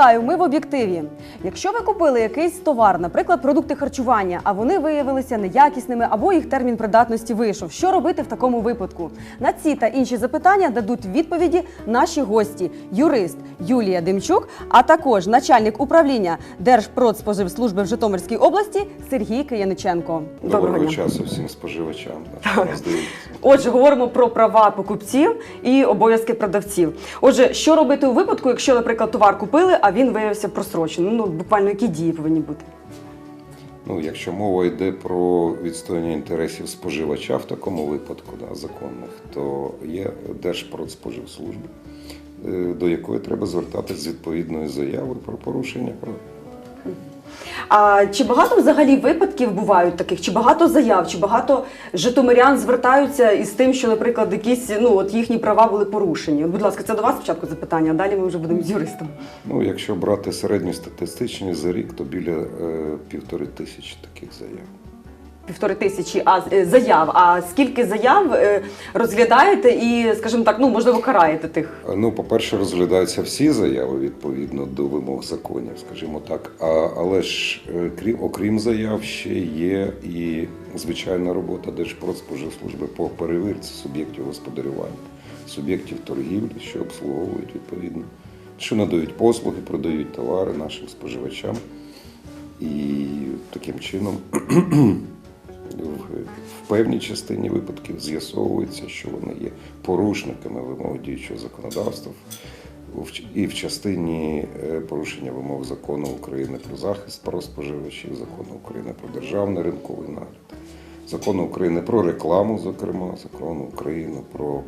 Вітаю! Ми в об'єктиві. Якщо ви купили якийсь товар, наприклад, продукти харчування, а вони виявилися неякісними або їх термін придатності вийшов, що робити в такому випадку? На ці та інші запитання дадуть відповіді наші гості: юрист Юлія Демчук, а також начальник управління Держпродспоживслужби в Житомирській області Сергій Кияниченко. Доброго, часу всім споживачам. Так. Отже, говоримо про права покупців і обов'язки продавців. Отже, що робити у випадку, якщо, наприклад, товар купили, а він виявився просроченим? Ну, буквально які дії повинні бути? Ну, якщо мова йде про відстояння інтересів споживача в такому випадку, да, законних, то є Держпродспоживслужба, е, до якої треба звертатись з відповідною заявою про порушення прав. А чи багато взагалі випадків бувають таких? Чи багато заяв, чи багато житомирян звертаються із тим, що, наприклад, якісь ну от їхні права були порушені? Будь ласка, це до вас спочатку запитання, а далі ми вже будемо з юристом. Ну, якщо брати середньостатистичні за рік, то біля е, півтори тисячі таких заяв. Півтори тисячі е, заяв. А скільки заяв е, розглядаєте і, скажімо так, ну можливо, караєте тих? Ну, по-перше, розглядаються всі заяви відповідно до вимог законів, скажімо так. А, але ж е, крім окрім заяв, ще є і звичайна робота Держпродспоживслужби по перевірці суб'єктів господарювання, суб'єктів торгівлі, що обслуговують відповідно, що надають послуги, продають товари нашим споживачам. І таким чином в, певній частині випадків з'ясовується, що вони є порушниками вимог діючого законодавства і в частині е, порушення вимог закону України про захист прав споживачів, закону України про державний ринковий нагляд, закону України про рекламу, зокрема, закону України про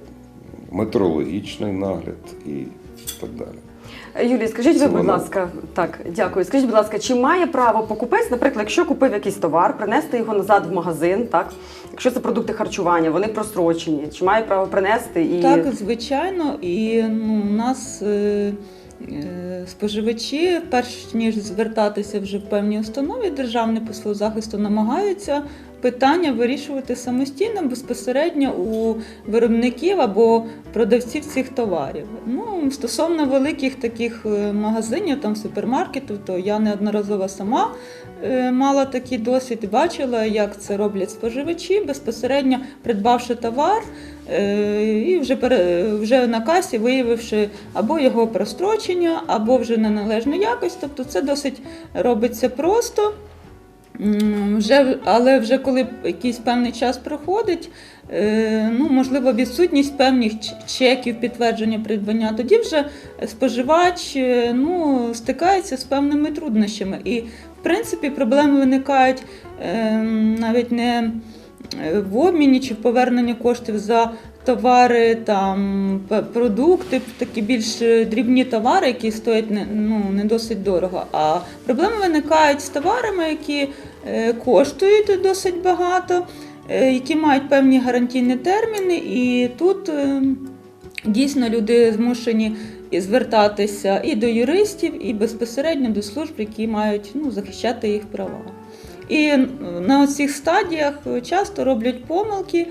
метрологічний нагляд і так далі. Юлія, скажіть ви, будь ласка, так, дякую. Скажіть, будь ласка, чи має право покупець, наприклад, якщо купив якийсь товар, принести його назад в магазин, так? Якщо це продукти харчування, вони просрочені, чи має право принести і Так, звичайно, і ну, у нас е, е, споживачі, перш ніж звертатися вже в певні установи державної послуг захисту, намагаються питання вирішувати самостійно безпосередньо у виробників або продавців цих товарів. Ну, стосовно великих таких е, магазинів, там супермаркетів, то я неодноразово сама е, мала такий досвід бачила, як це роблять споживачі, безпосередньо придбавши товар. Е, І вже вже на касі виявивши або його прострочення, або вже неналежну якість. Тобто це досить робиться просто. Вже, але вже коли якийсь певний час проходить, е, ну, можливо, відсутність певних чеків підтвердження придбання, тоді вже споживач е, ну, стикається з певними труднощами. І, в принципі, проблеми виникають е, навіть не е, в обміні чи в поверненні коштів за товари, там, продукти, такі більш е, дрібні товари, які стоять не, ну, не досить дорого. А проблеми виникають з товарами, які е, коштують досить багато, е, які мають певні гарантійні терміни, і тут дійсно люди змушені і звертатися і до юристів, і безпосередньо до служб, які мають ну, захищати їх права. І на цих стадіях часто роблять помилки,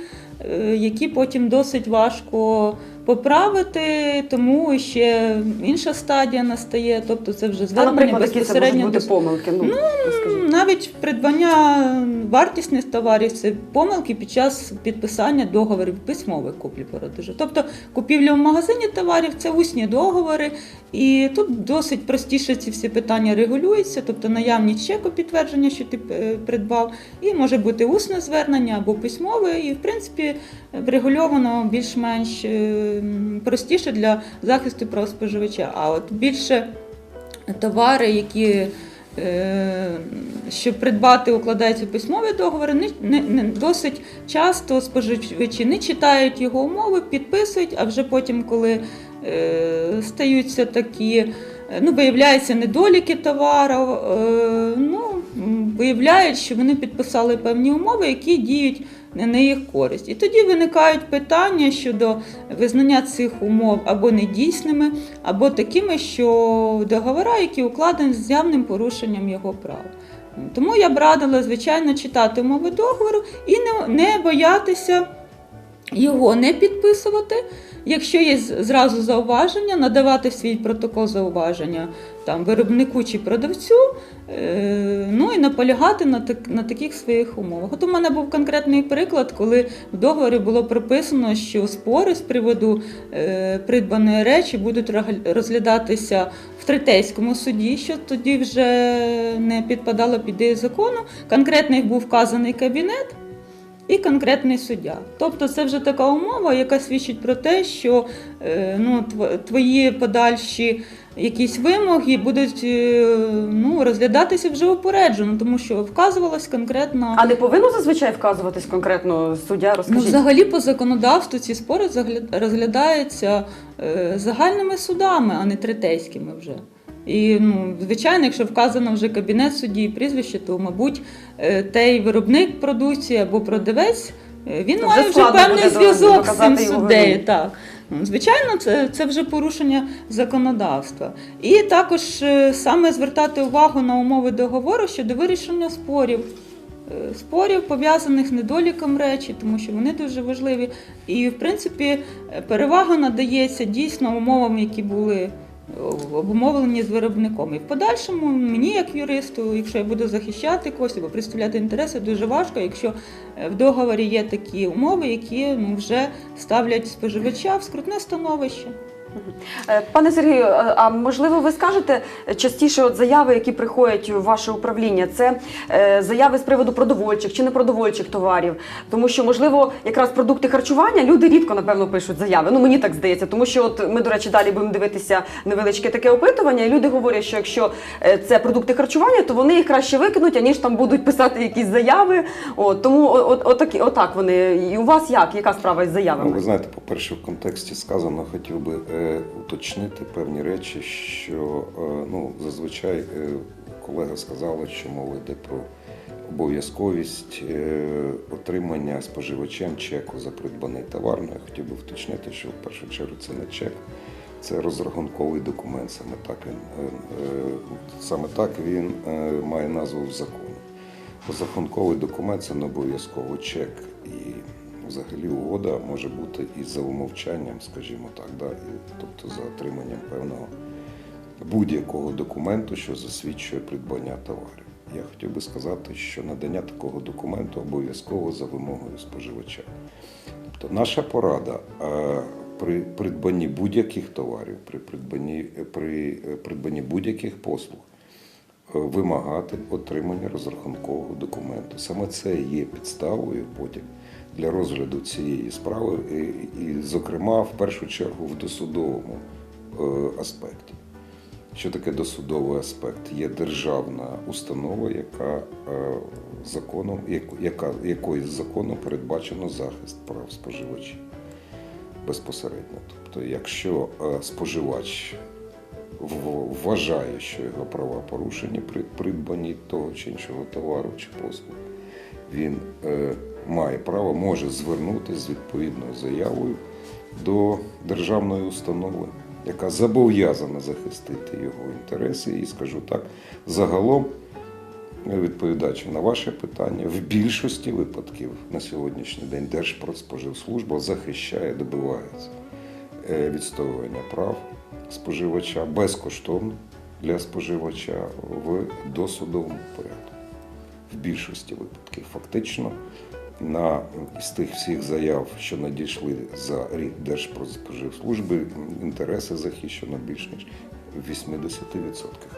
які потім досить важко поправити, тому ще інша стадія настає, тобто це вже звернення безпосередньо бути помилки? Ну, розкажіть. навіть придбання вартісних товарів це помилки під час підписання договорів письмових куплі-продажу. Тобто купівля в магазині товарів це усні договори, і тут досить простіше ці всі питання регулюються, тобто наявність чеку підтвердження, що ти е, придбав, і може бути усне звернення або письмове, і в принципі врегульовано більш-менш е, простіше для захисту прав споживача. А от більше товари, які е, щоб придбати, укладаються письмові договори, не, не, не досить часто споживачі не читають його умови, підписують, а вже потім, коли е, стаються такі, е, ну, виявляються недоліки товару, е, ну, виявляють, що вони підписали певні умови, які діють не на їх користь. І тоді виникають питання щодо визнання цих умов або недійсними, або такими, що договора, які укладені з явним порушенням його прав. Тому я б радила, звичайно, читати умови договору і не, не боятися його не підписувати. Якщо є зразу зауваження, надавати свій протокол зауваження там, виробнику чи продавцю, е, ну і наполягати на, так, на таких своїх умовах. От у мене був конкретний приклад, коли в договорі було прописано, що спори з приводу е, придбаної речі будуть розглядатися в третейському суді, що тоді вже не підпадало під дію закону. Конкретний був вказаний кабінет і конкретний суддя. Тобто це вже така умова, яка свідчить про те, що е, ну, твої подальші якісь вимоги будуть е, ну, розглядатися вже упереджено, тому що вказувалось конкретно. А не повинно зазвичай вказуватись конкретно суддя? Ну, взагалі, по законодавству ці спори розглядаються е, загальними судами, а не третейськими вже. І, ну, звичайно, якщо вказано вже кабінет судді і прізвище, то, мабуть, е, той виробник продукції або продавець, е, він Вже має вже певний зв'язок з цим суддею. Так. Ну, Звичайно, це, це вже порушення законодавства. І також е, саме звертати увагу на умови договору щодо вирішення спорів. Спорів пов'язаних з недоліком речі, тому що вони дуже важливі. І, в принципі, перевага надається дійсно умовам, які були обумовлені з виробником. І в подальшому мені, як юристу, якщо я буду захищати когось або представляти інтереси, дуже важко, якщо е, в договорі є такі умови, які ну, вже ставлять споживача в скрутне становище. Е, Пане Сергію, а а можливо, ви скажете е, частіше от заяви, які приходять у ваше управління, це е, заяви з приводу продовольчих чи непродовольчих товарів? Тому що, можливо, якраз продукти харчування люди рідко, напевно, пишуть заяви. Ну мені так здається, тому що от ми, до речі, далі будемо дивитися невеличке таке опитування, і люди говорять, що якщо е, це продукти харчування, то вони їх краще викинуть, аніж там будуть писати якісь заяви. От тому о- от, отакі, отак вони. І у вас як? Яка справа із Ну, ви знаєте, по-перше, в контексті сказано, хотів би е, уточнити певні речі, що е, ну, зазвичай е, колега сказала, що мова йде про обов'язковість е, отримання споживачем чеку за придбаний товар. Ну, я хотів би уточнити, що в першу чергу це не чек, це розрахунковий документ. Саме так він, саме так він має назву в законі. Розрахунковий документ це не обов'язково чек. І взагалі угода може бути і за умовчанням, скажімо так, да, і, тобто за отриманням певного будь-якого документу, що засвідчує придбання товарів. Я хотів би сказати, що надання такого документу обов'язково за вимогою споживача. Тобто наша порада е, при придбанні будь-яких товарів, при придбанні, при е, придбанні будь-яких послуг е, вимагати отримання розрахункового документу. Саме це є підставою потім для розгляду цієї справи, і, і, зокрема, в першу чергу в досудовому е, аспекті. Що таке досудовий аспект? Є державна установа, яка е, законом, яка, якою законом передбачено захист прав споживачів безпосередньо. Тобто, якщо е, споживач вважає, що його права порушені при придбанні того чи іншого товару чи послуги, він е, має право, може звернутися з відповідною заявою до державної установи, яка зобов'язана захистити його інтереси. І скажу так, загалом, відповідаючи на ваше питання, в більшості випадків на сьогоднішній день Держпродспоживслужба захищає, добивається е, відстоювання прав споживача безкоштовно для споживача в досудовому порядку. В більшості випадків фактично на з тих всіх заяв, що надійшли за рік Держпродспоживслужби, інтереси захищено більш ніж в 80%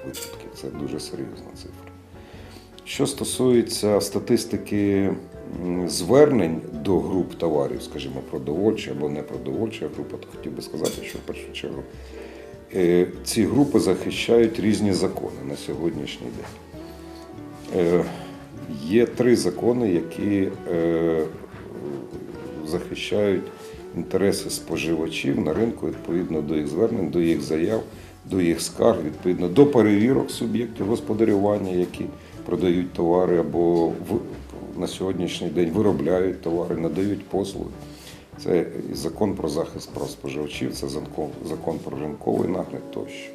випадків. Це дуже серйозна цифра. Що стосується статистики звернень до груп товарів, скажімо, продовольча або непродовольча група, то хотів би сказати, що в першу чергу е, ці групи захищають різні закони на сьогоднішній день. Є три закони, які е, захищають інтереси споживачів на ринку відповідно до їх звернень, до їх заяв, до їх скарг, відповідно до перевірок суб'єктів господарювання, які продають товари або на сьогоднішній день виробляють товари, надають послуги. Це закон про захист прав споживачів, це закон, закон про ринковий нагляд тощо.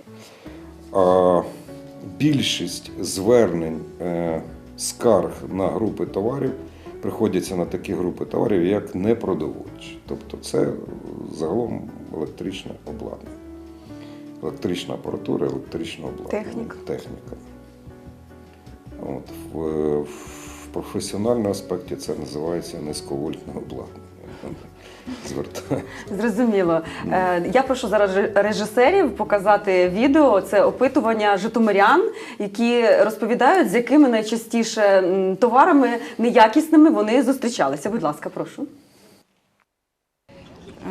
А більшість звернень е, скарг на групи товарів приходяться на такі групи товарів, як непродовольчі. Тобто це загалом електричне обладнання. Електрична апаратура, електричне обладнання. Техніка. Техніка. От, в, в професіональному аспекті це називається низьковольтне обладнання Звертаю. Зрозуміло. Е, Я прошу зараз ре- режисерів показати відео. Це опитування житомирян, які розповідають, з якими найчастіше м, товарами неякісними вони зустрічалися. Будь ласка, прошу.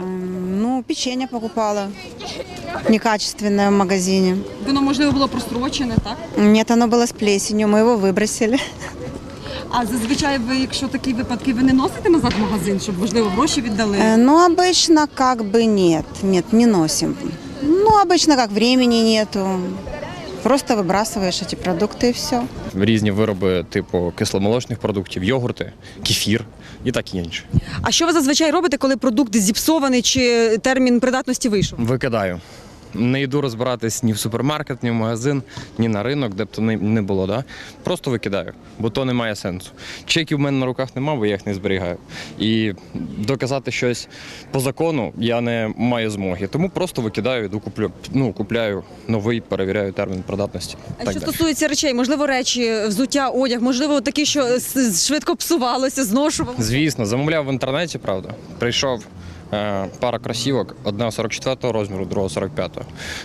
М, Ну, печенье покупала. Некачественное в магазине. Воно можливо було прострочене, так? Нет, оно было с плесенью, мы его выбросили. А зазвичай ви, якщо такі випадки, ви не носите назад в магазин, щоб можливо гроші віддали. Э, Ну, обычно как бы нет. Нет, не носим. Ну, обычно как времени нету. Просто выбрасываешь эти продукты и все. різні вироби типу кисломолочних продуктів, йогурти, кефір і так інше. А що ви зазвичай робите, коли продукт зіпсований чи термін придатності вийшов? Викидаю. Не йду розбиратись ні в супермаркет, ні в магазин, ні на ринок, де б то не, було. Да? Просто викидаю, бо то не має сенсу. Чеків в мене на руках немає, бо я їх не зберігаю. І доказати щось по закону я не маю змоги. Тому просто викидаю, йду куплю, ну, купляю новий, перевіряю термін придатності. А так що далі. стосується речей, можливо, речі, взуття, одяг, можливо, такі, що швидко псувалося, зношувалося. Звісно, замовляв в інтернеті, правда. Прийшов пара кросівок, одна 44-го розміру, друга 45.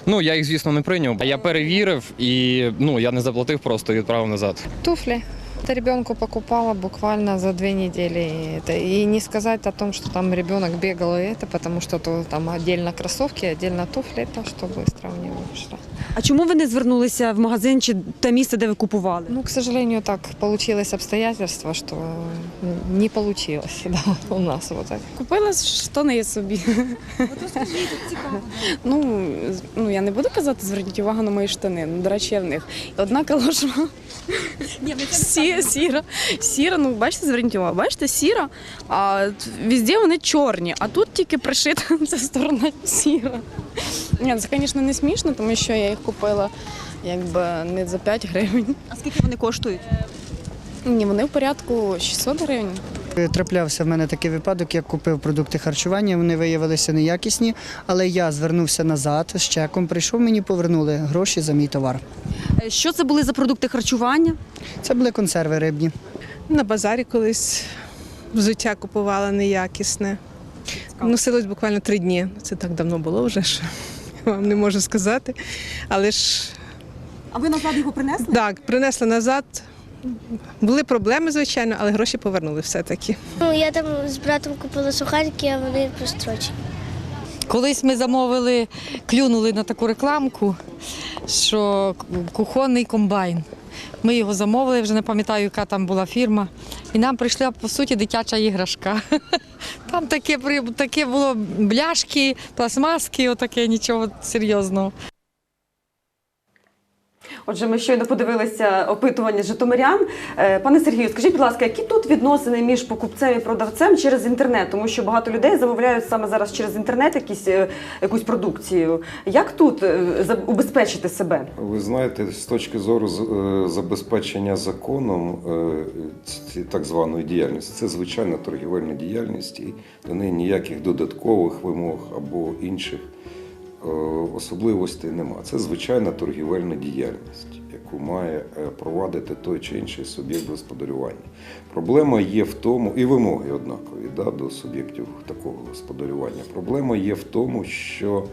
Ну, я їх, звісно, не прийняв. А я перевірив і ну, я не заплатив, просто відправив назад. Туфли. Это ребенку покупала буквально за две недели. И, это, и не сказать о том, что там ребенок бегал и это, потому что то, там отдельно кроссовки, отдельно туфли, это что быстро у него вышло. А чому ви не звернулися в магазин чи те місце, де ви купували? Ну, к сожалению, так получилось обстоятельства, что не получилось да, у нас вот так. Купила штани собі. ну, з- ну, я не буду казати, зверніть увагу на мої штани. Ну, до речі, я в них. Одна калошма. Сі, сіра. Сіра, ну бачите, зверніть увагу, бачите, сіра, а візде везде вони чорні, а тут тільки пришита ця сторона сіра. Ні, це, звісно, не смішно, тому що я їх купила якби не за 5 гривень. А скільки вони коштують? Ні, вони в порядку 600 гривень. Траплявся в мене такий випадок, я купив продукти харчування, вони виявилися неякісні, але я звернувся назад з чеком, прийшов, мені повернули гроші за мій товар. Е, Що це були за продукти харчування? Це були консерви рибні. На базарі колись взуття купувала неякісне. Носилось буквально три дні. Це так давно було вже, що вам не можу сказати. Але ж А ви назад його принесли? так, принесла назад. Були проблеми, звичайно, але гроші повернули все-таки. Ну, я там з братом купила сухарики, а вони прострочені. Колись ми замовили, клюнули на таку рекламку, що кухонний комбайн. Ми його замовили, вже не пам'ятаю, яка там була фірма. І нам прийшла, по суті, дитяча іграшка. Там таке, таке було бляшки, пластмаски, отаке, нічого серйозного. Отже, ми щойно подивилися опитування житомирян. Е, Пане Сергію, скажіть, будь ласка, які тут відносини між покупцем і продавцем через інтернет? Тому що багато людей замовляють саме зараз через інтернет якісь, е, якусь продукцію. Як тут е, убезпечити себе? Ви знаєте, з точки зору забезпечення законом так званої діяльності, це звичайна торгівельна діяльність, і до неї ніяких додаткових вимог або інших особливостей нема. Це звичайна торгівельна діяльність, яку має е, провадити той чи інший суб'єкт господарювання. Проблема є в тому, і вимоги однакові да, до суб'єктів такого господарювання. Проблема є в тому, що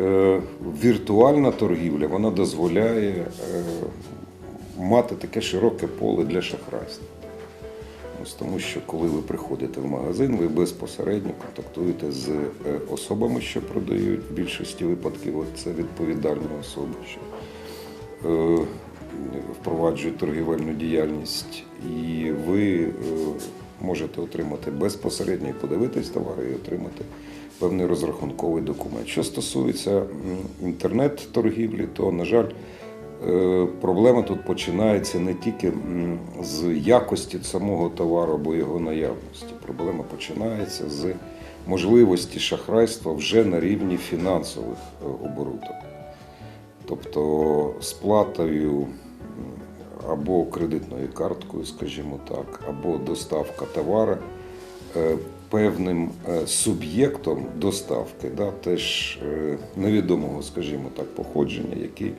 е, віртуальна торгівля вона дозволяє е, мати таке широке поле для шахрайства. Ось тому, що коли ви приходите в магазин, ви безпосередньо контактуєте з е, особами, що продають в більшості випадків. Це відповідальні особи, що е, впроваджують торгівельну діяльність, і ви е, можете отримати безпосередньо і подивитись товари і отримати певний розрахунковий документ. Що стосується інтернет-торгівлі, то, на жаль, Проблема тут починається не тільки з якості самого товару або його наявності. Проблема починається з можливості шахрайства вже на рівні фінансових е, оборудок. Тобто сплатою або кредитною карткою, скажімо так, або доставка товару е, певним е, суб'єктом доставки, да, теж е, невідомого, скажімо так, походження, який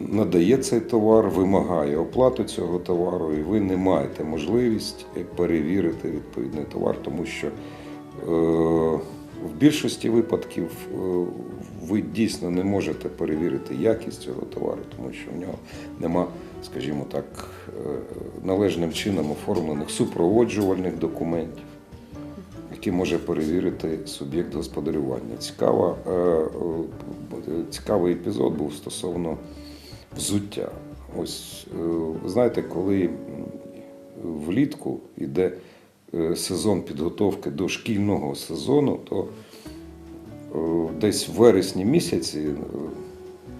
надає цей товар, вимагає оплату цього товару, і ви не маєте можливість перевірити відповідний товар, тому що е, в більшості випадків е, ви дійсно не можете перевірити якість цього товару, тому що в нього нема, скажімо так, е, належним чином оформлених супроводжувальних документів. Які може перевірити суб'єкт господарювання. Цікава, е, е, цікавий епізод був стосовно взуття. Ось е, ви знаєте, коли влітку йде е, сезон підготовки до шкільного сезону, то е, десь в вересні місяці,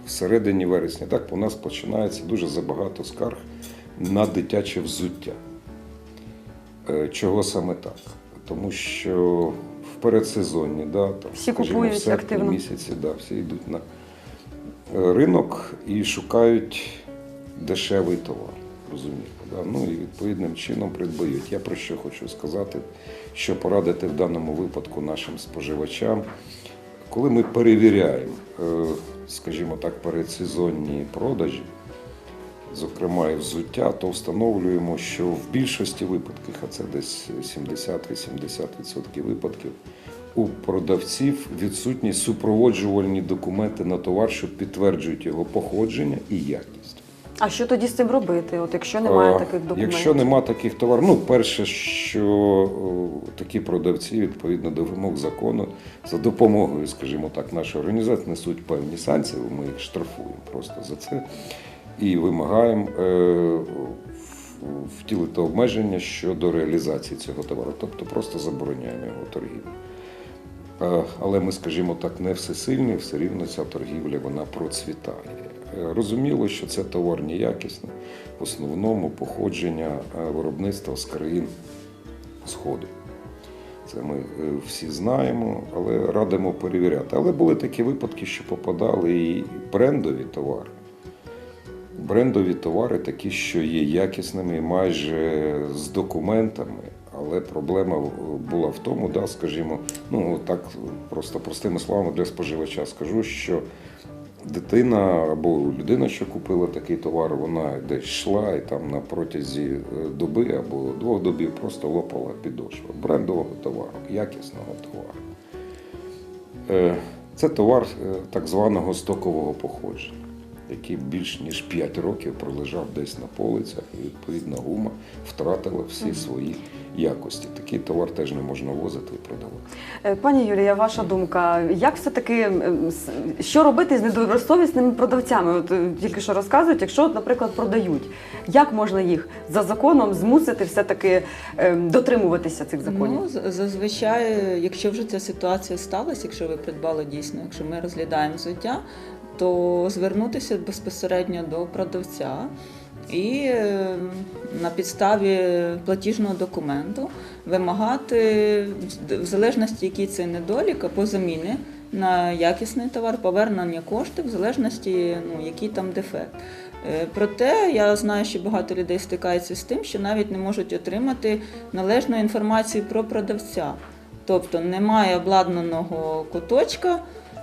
в середині вересня, так у нас починається дуже забагато скарг на дитяче взуття. Чого саме так? Тому що в передсезонні, да, там, Всі скажімо, купують в серпні активно. місяці, да, всі йдуть на ринок і шукають дешевий товар. Розумієте, да? ну і відповідним чином придбають. Я про що хочу сказати, що порадити в даному випадку нашим споживачам, коли ми перевіряємо, е, скажімо так, передсезонні продажі, зокрема і взуття, то встановлюємо, що в більшості випадків, а це десь 70-80% випадків, у продавців відсутні супроводжувальні документи на товар, що підтверджують його походження і якість. А що тоді з цим робити? От якщо немає А, таких документів? Якщо нема таких товарів, ну перше, що о, такі продавці відповідно до вимог закону за допомогою, скажімо так, нашої організації несуть певні санкції, ми їх штрафуємо просто за це і вимагаємо е, втілити обмеження щодо реалізації цього товару, тобто просто забороняємо його торгівлю. Е, Але ми, скажімо так, не всесильні, все рівно ця торгівля вона процвітає. Е, Розуміло, що це товар неякісний, в основному походження е, виробництва з країн Сходу. Це ми всі знаємо, але радимо перевіряти. Але були такі випадки, що попадали і брендові товари. Брендові товари такі, що є якісними майже з документами. Але проблема була в тому, да, скажімо, ну так просто простими словами для споживача скажу, що дитина або людина, що купила такий товар, вона десь йшла і там на протязі е, доби або двох добів просто лопала підошва брендового товару, якісного товару. Е, Це товар е, так званого стокового походження, який більш ніж 5 років пролежав десь на полицях, і відповідно гума втратила всі свої якості. Такий товар теж не можна возити і продавати. Е, Пані Юлія, ваша думка, як все-таки ем, що робити з недобросовісними продавцями? От е, тільки що розказують, якщо, наприклад, продають, як можна їх за законом змусити все-таки ем, дотримуватися цих законів? Ну, зазвичай, якщо вже ця ситуація сталася, якщо ви придбали дійсно, якщо ми розглядаємо взуття, то звернутися безпосередньо до продавця і е, на підставі платіжного документу вимагати, в залежності, який це недолік, або заміни на якісний товар, повернення коштів, в залежності, ну, який там дефект. Е, Проте я знаю, що багато людей стикаються з тим, що навіть не можуть отримати належну інформацію про продавця. Тобто немає обладнаного куточка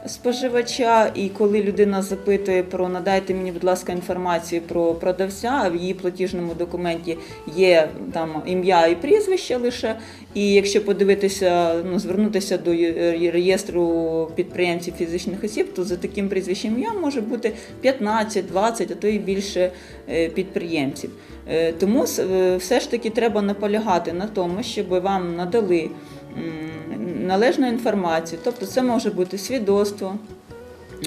споживача, і коли людина запитує про надайте мені, будь ласка, інформацію про продавця, а в її платіжному документі є там ім'я і прізвище лише. І якщо подивитися, ну звернутися до реєстру підприємців фізичних осіб, то за таким прізвищем ім'я може бути 15, 20, а то і більше е, підприємців. Е, Тому е, все ж таки треба наполягати на тому, щоб вам надали належну інформацію. Тобто це може бути свідоцтво,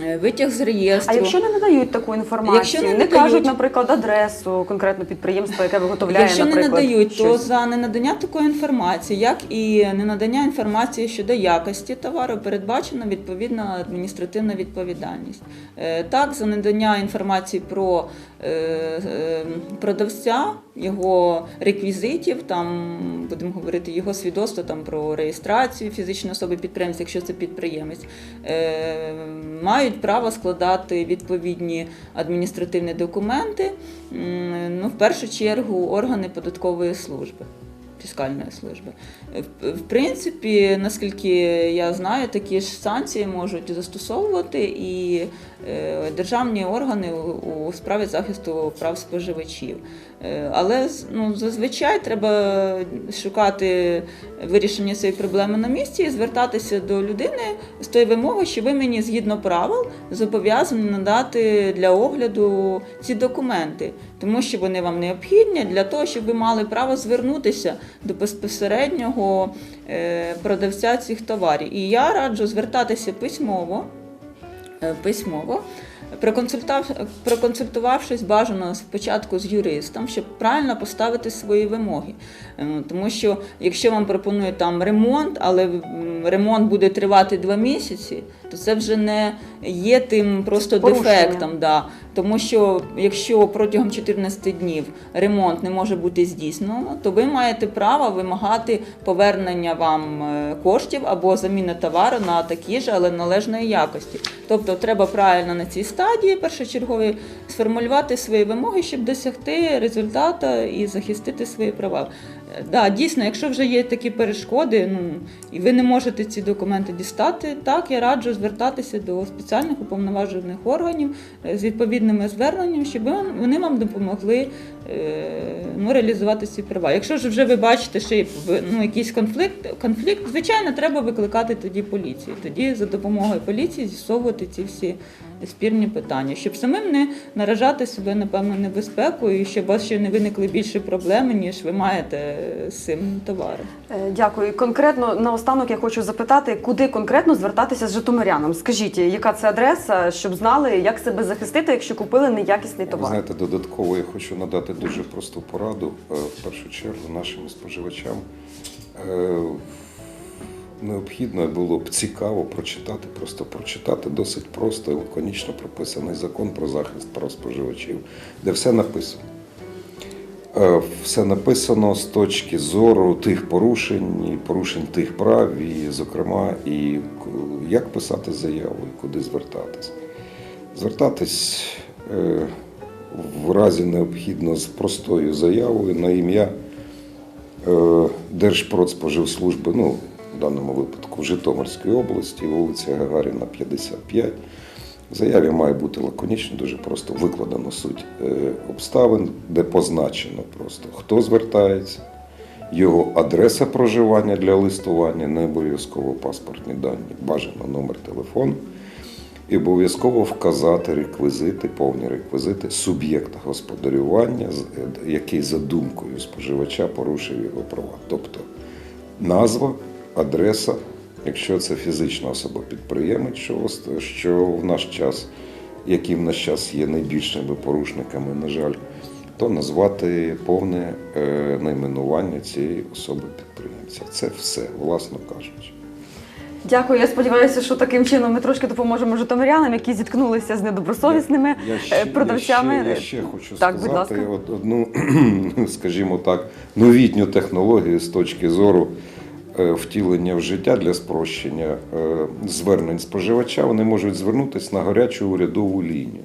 е, витяг з реєстру. А якщо не надають таку інформацію, Якщо не не, надають- кажуть, наприклад, адресу конкретно підприємства, яке виготовляє, Якщо не надають, то за ненадання такої інформації, як і ненадання інформації щодо якості товару, передбачена відповідна адміністративна відповідальність. Е, Так, за надання інформації про продавця, його реквізитів, там будемо говорити його свідоцтво там про реєстрацію фізичної особи підприємця, якщо це підприємець, е, мають право складати відповідні адміністративні документи. Ну, в першу чергу органи податкової служби. Фіскальної служби. В, принципі, наскільки я знаю, такі ж санкції можуть застосовувати і е, державні органи у, справі захисту прав споживачів. Е, але ну, зазвичай треба шукати вирішення цієї проблеми на місці і звертатися до людини з тою вимогою, що ви мені згідно правил зобов'язані надати для огляду ці документи, тому що вони вам необхідні для того, щоб ви мали право звернутися до безпосереднього е, продавця цих товарів. І я раджу звертатися письмово е, письмово, проконсультав- проконсультувавшись бажано спочатку з юристом, щоб правильно поставити свої вимоги. Е, Тому що якщо вам пропонують там ремонт, але ремонт буде тривати два місяці, то це вже не є тим просто Порушення. дефектом. Да. Тому що якщо протягом 14 днів ремонт не може бути здійснено, то ви маєте право вимагати повернення вам е, коштів або заміни товару на такі ж, але належної якості. Тобто треба правильно на цій стадії першочергові сформулювати свої вимоги, щоб досягти результату і захистити свої права. Да, дійсно, якщо вже є такі перешкоди, ну і ви не можете ці документи дістати, так я раджу звертатися до спеціальних уповноважених органів е, з відповідними зверненнями, щоб вони вам допомогли е, ну, реалізувати ці права. Якщо ж вже ви бачите, що є ну, якийсь конфлікт, конфлікт, звичайно, треба викликати тоді поліцію. Тоді за допомогою поліції з'ясовувати ці всі спірні питання, щоб самим не наражати себе на певну небезпеку і щоб у вас ще не виникли більше проблеми, ніж ви маєте з цим товаром. Е, Дякую. Конкретно наостанок я хочу запитати, куди конкретно звертатися з житомирянам? Скажіть, яка це адреса, щоб знали, як себе захистити, якщо купили неякісний Ви товар? знаєте, додатково я хочу надати дуже просту пораду. Е, В першу чергу нашим споживачам е, необхідно було б цікаво прочитати, просто прочитати досить просто і лаконічно прописаний закон про захист прав споживачів, де все написано. Е, Все написано з точки зору тих порушень, і порушень тих прав, і, зокрема, і як писати заяву, і куди звертатись. Звертатись е, в разі необхідно з простою заявою на ім'я е, Держпродспоживслужби, ну, в даному випадку в Житомирській області, вулиця Гагаріна, 55. В заяві має бути лаконічно, дуже просто викладено суть е, обставин, де позначено просто, хто звертається, його адреса проживання для листування, не обов'язково паспортні дані, бажано номер телефону. І обов'язково вказати реквізити, повні реквізити суб'єкта господарювання, е, який за думкою споживача порушив його права. Тобто назва, адреса, якщо це фізична особа підприємець, що, в наш час, які в наш час є найбільшими порушниками, на жаль, то назвати повне е, найменування цієї особи підприємця. Це все, власно кажучи. Дякую. Я сподіваюся, що таким чином ми трошки допоможемо житомирянам, які зіткнулися з недобросовісними Я ще, е, продавцями. Я ще, я ще хочу Так, сказати одну, скажімо так, новітню технологію з точки зору втілення в життя для спрощення е, звернень споживача. Вони можуть звернутися на гарячу урядову лінію.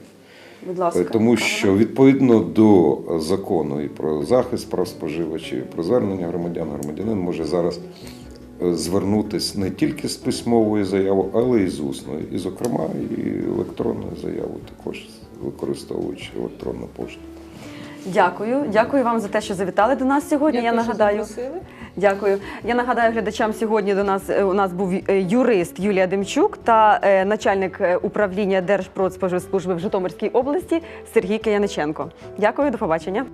Будь ласка. Е, Тому що відповідно до закону і про захист прав споживачів, і про звернення громадян, громадянин може зараз е, звернутися не тільки з письмовою заявою, але й з усною. І, зокрема, і електронною заявою, також використовуючи електронну пошту. Дякую. Дякую вам за те, що завітали до нас сьогодні. Я, я нагадаю. запросили. Дякую. Я нагадаю глядачам сьогодні до нас е, у нас був е, юрист Юлія Демчук та е, начальник управління Держпродспоживслужби в Житомирській області Сергій Кияниченко. Дякую, до побачення.